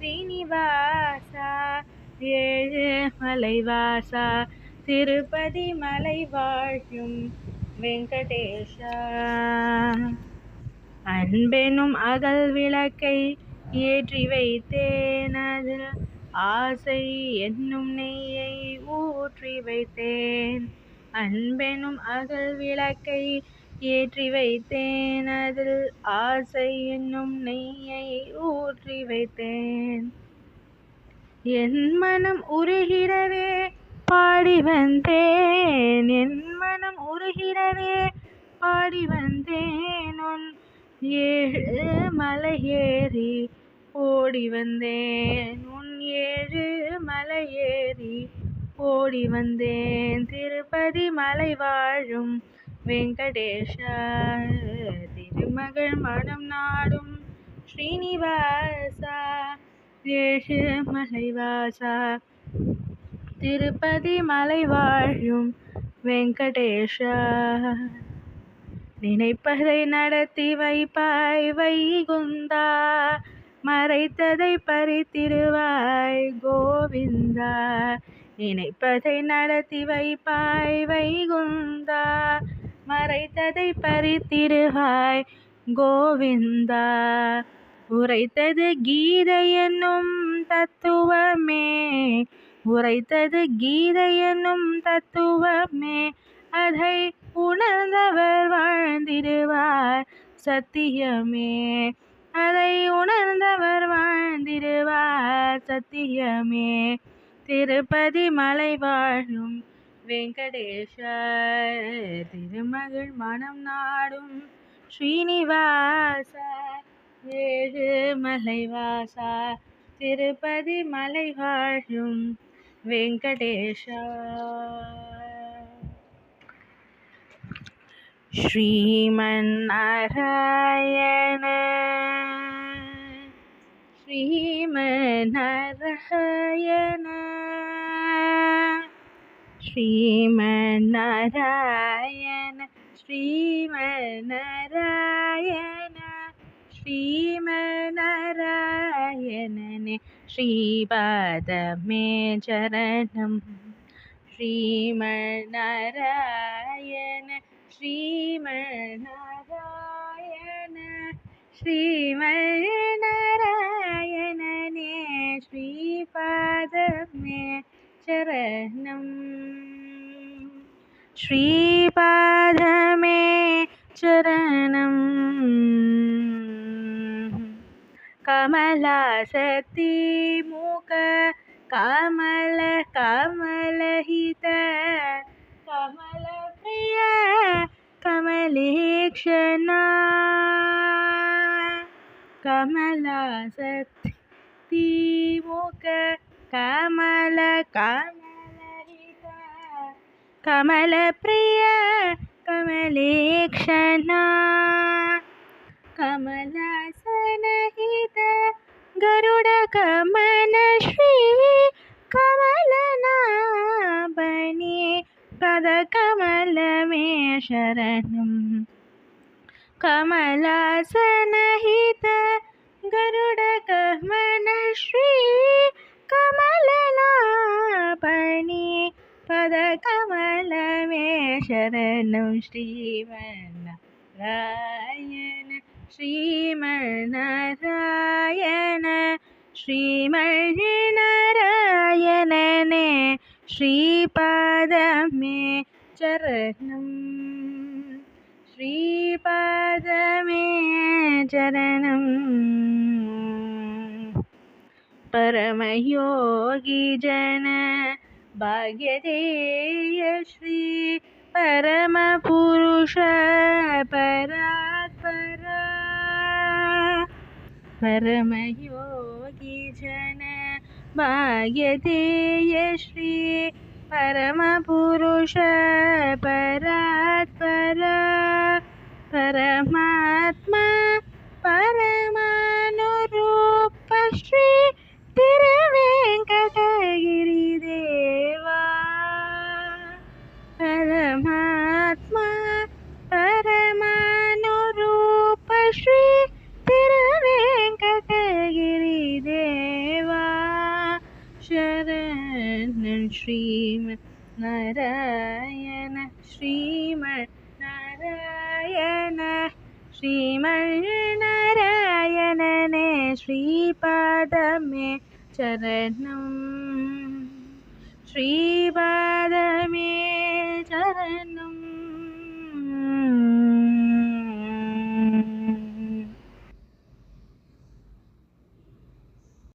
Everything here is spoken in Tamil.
ஸ்ரீனிவாசா ஏழு மலைவாசா திருப்பதி மலை வாழும் வெங்கடேஷா. அன்பெனும் அகல் விளக்கை ஏற்றி வைத்தேன் ஆசை என்னும் நெய்யை ஊற்றி வைத்தேன். அன்பெனும் அகல் விளக்கை ஏற்றி வைத்தேன் அதில் ஆசை என்னும் நெய்யை ஊற்றி வைத்தேன். என் மனம் உருகிறவே பாடி வந்தேன். என் மனம் உருகிறவே பாடி வந்தேன். உன் ஏழு மலை ஏறி ஓடி வந்தேன். உன் ஏழு மலை ஏறி ஓடி வந்தேன். திருப்பதி மலை வாழும் வெங்கடேஷா திருமகள் மனம் நாடும் ஸ்ரீனிவாசா ஏழு மலைவாசா. திருப்பதி மலை வாழும் வெங்கடேஷா. நினைப்பதை நடத்தி வைப்பாய் வைகுந்தா. மறைத்ததை பறித்திடுவாய் கோவிந்தா. நினைப்பதை நடத்தி வைப்பாய் வைகுந்தா. மறைத்ததை பறித்திடுவாய் கோவிந்தா. உரைத்தது கீதை என்னும் தத்துவமே உரைத்தது கீதை என்னும் தத்துவமே. அதை உணர்ந்தவர் வாழ்ந்திடுவார் சத்தியமே. அதை உணர்ந்தவர் வாழ்ந்திடுவார் சத்தியமே. திருப்பதி மலை வாழும் வெங்கடேஷர் திருமகள் மனம் நாடும் ஸ்ரீனிவாச ஏழு மலைவாசா திருப்பதி மலை வாழும் வெங்கடேஷா ஸ்ரீமன் நாராயண ശ്രീമനാരായണ ശ്രീമനാരായണ ശ്രീമനാരായണനെ ശ്രീപാദമേ ചരണം ശ്രീമനാരായണ ശ്രീമനാരായണ ശ്രീമ ஸ்ரீபாதமே சரணம். கமலாசதி மூக கமல கமலஹித. கமலபிரிய கமலேக்ஷனா. கமலாசத்தி कमलप्रिय कमलेक्षणा कमलासनहित गरुडकमन श्री। कमलनाभने पदकमल मे शरणं। कमलासनहित गरुडकमन श्री। പദ കമല പദകമലമേ ശരണം ശ്രീമണ്ണാരായണ ശ്രീമണ്ണാരായണ ശ്രീമണ്ണാരായണനെ ശ്രീപാദമേ ചരണം ശ്രീപാദമേ ചരണം പരമയോഗി ജന भाग्यधेय श्री परम परमपुरुष परम योगी जन भाग्यधेय श्री परम पुरुष परा ശ്രീമ നാരായണ ശ്രീമ നാരായണ ശ്രീമണാരായണനെ ശ്രീപാദമേ ചരണം. ശ്രീപാദ